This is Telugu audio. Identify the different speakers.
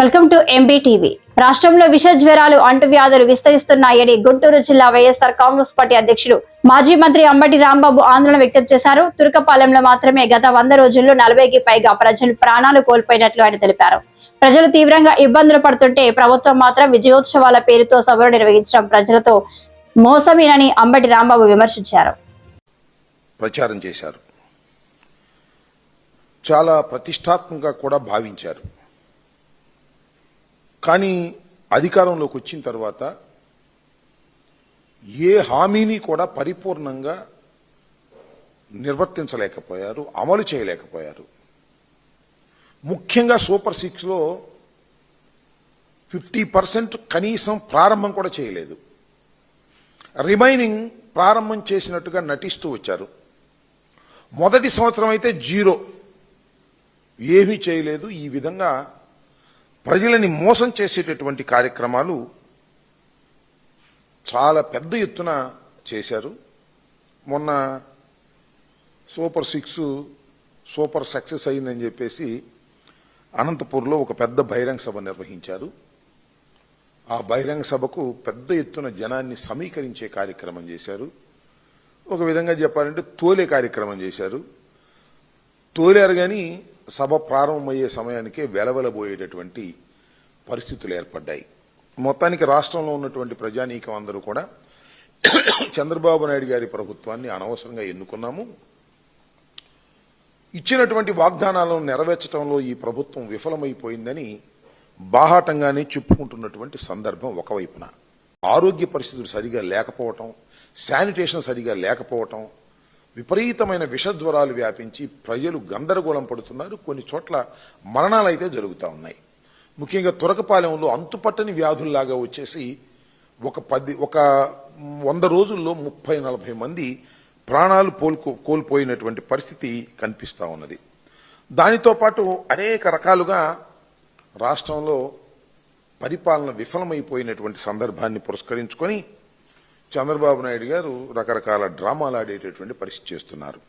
Speaker 1: వెల్కమ్ టు ఎంబీ టీవీ రాష్ట్రంలో విష జ్వరాలు అంటువ్యాధులు విస్తరిస్తున్నాయని గుంటూరు జిల్లా వైఎస్ఆర్ కాంగ్రెస్ పార్టీ అధ్యక్షుడు మాజీ మంత్రి అంబటి రాంబాబు ఆందోళన వ్యక్తం చేశారు. తురకపాలెంలో మాత్రమే గత వంద రోజుల్లో నలభైకి పైగా ప్రజలు ప్రాణాలు కోల్పోయినట్లు ఆయన తెలిపారు. ప్రజలు తీవ్రంగా ఇబ్బందులు పడుతుంటే ప్రభుత్వం మాత్రం విజయోత్సవాల పేరుతో సభలు నిర్వహించడం ప్రజలతో మోసమేనని అంబటి రాంబాబు విమర్శించారు.
Speaker 2: ప్రచారం చేశారు. చాలా ప్రతిష్టాత్మకంగా కూడా భావించారు. కానీ అధికారంలోకి వచ్చిన తర్వాత ఏ హామీని కూడా పరిపూర్ణంగా నిర్వర్తించలేకపోయారు అమలు చేయలేకపోయారు. ముఖ్యంగా సూపర్ సిక్స్లో ఫిఫ్టీ పర్సెంట్ కనీసం ప్రారంభం కూడా చేయలేదు. రిమైనింగ్ ప్రారంభం చేసినట్టుగా నటిస్తూ వచ్చారు. మొదటి సంవత్సరం అయితే జీరో. ఏమీ చేయలేదు. ఈ విధంగా ప్రజలని మోసం చేసేటటువంటి కార్యక్రమాలు చాలా పెద్ద ఎత్తున చేశారు. మొన్న సూపర్ సిక్స్ సూపర్ సక్సెస్ అయిందని చెప్పేసి అనంతపూర్లో ఒక పెద్ద బహిరంగ సభ నిర్వహించారు. ఆ బహిరంగ సభకు పెద్ద ఎత్తున జనాన్ని సమీకరించే కార్యక్రమం చేశారు. ఒక విధంగా చెప్పాలంటే తోలే కార్యక్రమం చేశారు. తోలేరు కానీ సభ ప్రారంభమయ్యే సమయానికే వెలవెలబోయేటటువంటి పరిస్థితులు ఏర్పడ్డాయి. మొత్తానికి రాష్ట్రంలో ఉన్నటువంటి ప్రజానీకం అందరూ కూడా చంద్రబాబు నాయుడు గారి ప్రభుత్వాన్ని అనవసరంగా ఎన్నుకున్నాము. ఇచ్చినటువంటి వాగ్దానాలను నెరవేర్చడంలో ఈ ప్రభుత్వం విఫలమైపోయిందని బాహాటంగానే చెప్పుకుంటున్నటువంటి సందర్భం ఒకవైపున. ఆరోగ్య పరిస్థితులు సరిగా లేకపోవటం శానిటేషన్ సరిగా లేకపోవటం విపరీతమైన విషజ్వరాలు వ్యాపించి ప్రజలు గందరగోళం పడుతున్నారు. కొన్ని చోట్ల మరణాలు అయితే జరుగుతూ ఉన్నాయి. ముఖ్యంగా తురకపాలెంలో అంతుపట్టని వ్యాధుల్లాగా వచ్చేసి ఒక పది ఒక వంద రోజుల్లో ముప్పై నలభై మంది ప్రాణాలు పోల్కో కోల్పోయినటువంటి పరిస్థితి కనిపిస్తూ ఉన్నది. దానితో పాటు అనేక రకాలుగా రాష్ట్రంలో పరిపాలన విఫలమైపోయినటువంటి సందర్భాన్ని పురస్కరించుకొని చంద్రబాబు నాయుడు గారు రకరకాల డ్రామాలు ఆడేటటువంటి పరిస్థితి చేస్తున్నారు.